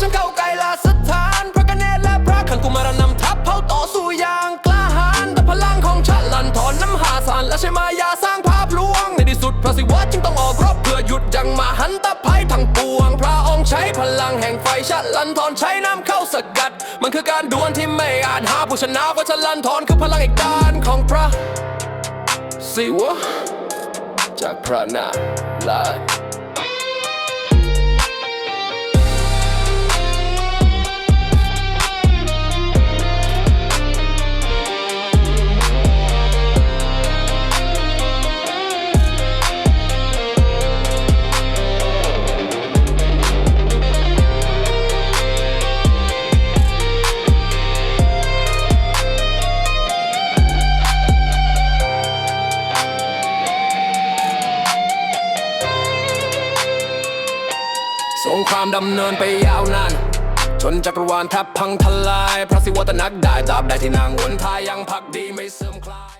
ฉันเข้าไกลลาสถานพระกเนตรและพระขันกุมารนำทัพเผาต่อสู้อย่างกล้าหาญแต่พลังของฉันลันทอนน้ำหาสารและใช้มายาสร้างภาพลวง ในที่สุดพระศิวะจึงต้องออกรบเพื่อหยุดยังมหันตภัยทั้งปวง พระองค์ใช้พลังแห่งไฟชันลันทอนใช้น้ำเข้าสกัด มันคือการดวลที่ไม่อาจหาผู้ชนะเพราะชันลันทอนคือพลังอีกด้านของพระศิวะจากพระนารายณ์ สงครามดำเนินไปยาวนานจนจักรวาลแทบพังทลาย พระศิวะตะนักได้ตาบได้ที่นางวนทายยังพักดีไม่เสื่อมคลาย